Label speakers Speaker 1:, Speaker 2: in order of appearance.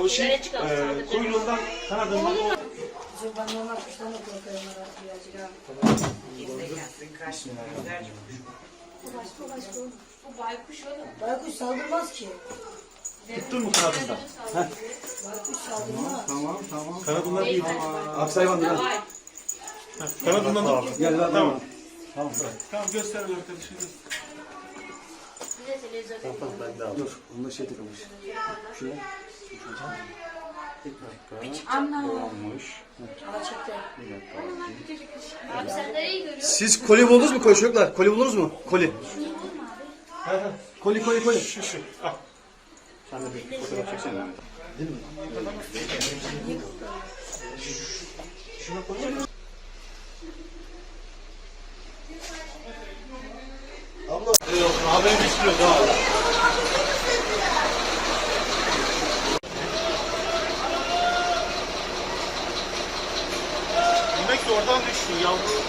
Speaker 1: o şey e, kuyruğundan kanadından o...
Speaker 2: Ben normal kuşlarına korkarım herhalde birazcık ha. Tamam.
Speaker 1: Kimse gelsin
Speaker 3: karşımda güzelce kuş. Bu
Speaker 2: başka, o başka.
Speaker 4: Bu baykuş oğlum.
Speaker 2: Baykuş saldırmaz ki.
Speaker 1: Tuttun mu kanadından?
Speaker 2: Baykuş
Speaker 3: saldırmaz. Tamam, tamam. Kanadından
Speaker 1: değil. Abi
Speaker 3: sayvan biraz.
Speaker 1: Kanadından da. Gel lan. Tamam.
Speaker 3: Tamam
Speaker 1: bırak. Tamam göster bir arkadaşı göster.
Speaker 4: Tamam tamam
Speaker 1: ben de
Speaker 3: aldım. Dur, onu da şey takılmış. Şuraya. Siz koli buldunuz mu koli çocuklar? Koli buldunuz mu? Koli.
Speaker 4: Ha,
Speaker 1: ha.
Speaker 3: Koli koli koli. Şu
Speaker 1: şu. Al.
Speaker 3: Sen de bir fotoğraf çeksene. Değil mi? Şuna koyayım? Abla.
Speaker 1: Yok, haber bitmiyor daha. oradan düştü yavru.